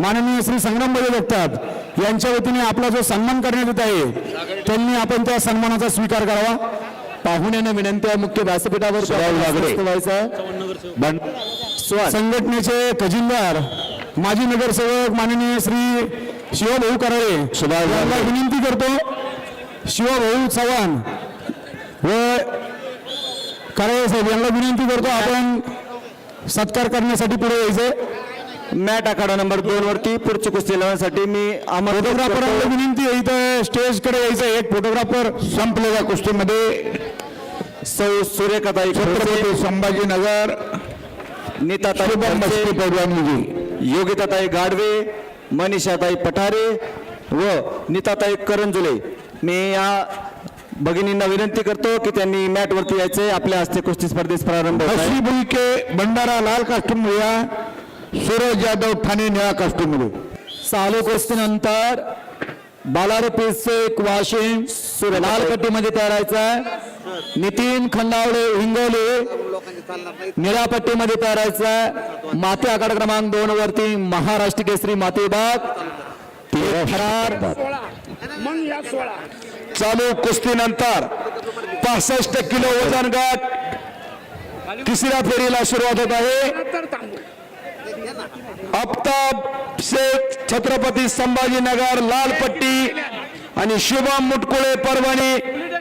माननीय श्री संग्राम बळे जगताप यांच्या वतीने आपला जो सन्मान करण्यात येत आहे त्यांनी आपण त्या सन्मानाचा स्वीकार करावा. पाहुण्यांना विनंती आहे मुख्य व्यासपीठावर. संघटनेचे खजिनदार माजी नगरसेवक माननीय श्री शिवभाऊ कराळे यांना विनंती करतो. शिवभाऊ चव्हाण व कराळे साहेब यांना विनंती करतो आपण सत्कार करण्यासाठी पुढे यायचे. मॅट आखाडा नंबर दोन वरती पुढची कुस्ती लावण्यासाठी मी आमंत्रित फोटोग्राफरांना करतो. विनंती आहे इथं स्टेजकडे यायचं. एक फोटोग्राफर संपलेल्या कुस्तीमध्ये. सौ सूर्यकथाई छत्रपती संभाजीनगर. नीताताई योगिताताई गाडवे मनीषाताई पठारे व नीताताई करंजुले. मी या भगिनींना विनंती करतो की त्यांनी मॅट वरती यायचे आपल्या हस्ते कुस्ती स्पर्धेस प्रारंभ भंडारा लाल कास्टूम या सूरज यादव ठाणे निळा कास्टूममध्ये. चालू कुस्तीनंतर बालार पिसेक वाशिम लाल पट्टीमध्ये तयारायचा आहे. नितीन खंडावडे हिंगोली निळ्या पट्टीमध्ये तयारायचा आहे. माते आखाडा क्रमांक दोन वरती महाराष्ट्र केसरी माते बाग. फरार. चालू कुस्तीनंतर पासष्ट किलो वजन गट. तिसऱ्या फेरीला सुरुवात होत आहे. आफताब शेख छत्रपती संभाजीनगर लालपट्टी आणि शुभम मुटकुळे परभणी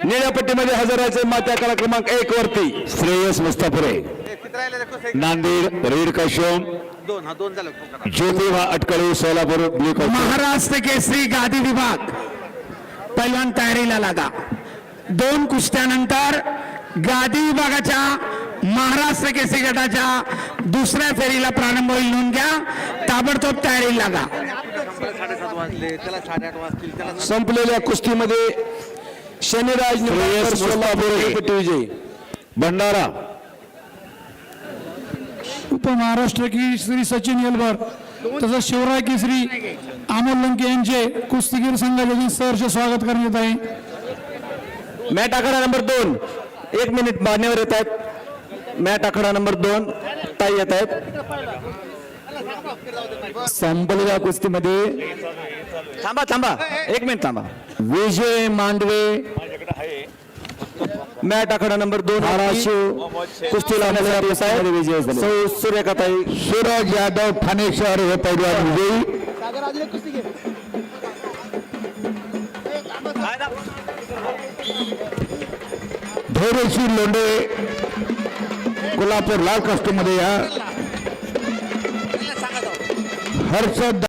निळ्यापट्टीमध्ये हजर राहायचे मात्या कला क्रमांक एक वरती. श्रेयस मुस्तापुरे नांदेड रेड कशोम ज्योतिबा अटकळे सोलापूर ब्ल्यू महाराष्ट्र केसरी गादी विभाग. पहिल्यांदा तयारीला लागा. दोन कुस्त्यानंतर गादी विभागाच्या महाराष्ट्र केसरी गटाच्या दुसऱ्या फेरीला प्रारंभ होईल. नोंद घ्या. ताबडतोब तयारीला लागा. संपलेल्या कुस्तीमध्ये शनिराज विजयी. भंडारा. उपमहाराष्ट्र की श्री सचिन येलभर तसंच शिवराय केसरी अमोल लंके यांचे कुस्तीगीर संघाचे सहर्ष स्वागत करण्यात आहे. मॅट आखाडा नंबर दोन. एक मिनिट मान्यवर येत आहेत. मॅट आखाडा नंबर दोन. ताई येत आहेत. संपलेल्या कुस्तीमध्ये थांबा थांबा. एक मिनिट थांबा. विजय मांडवे. मॅट आखाडा नंबर दोन. धाराशिव कुस्ती लावण्यासाठी येत आहेत. विजय सौ सूर्यकाताई. सूरज यादव ठाणे शहर हे पैलवान विजयी. धैर्यशी लोंढे. कोल्हापूर लाल कास्टमध्ये या. हर्षद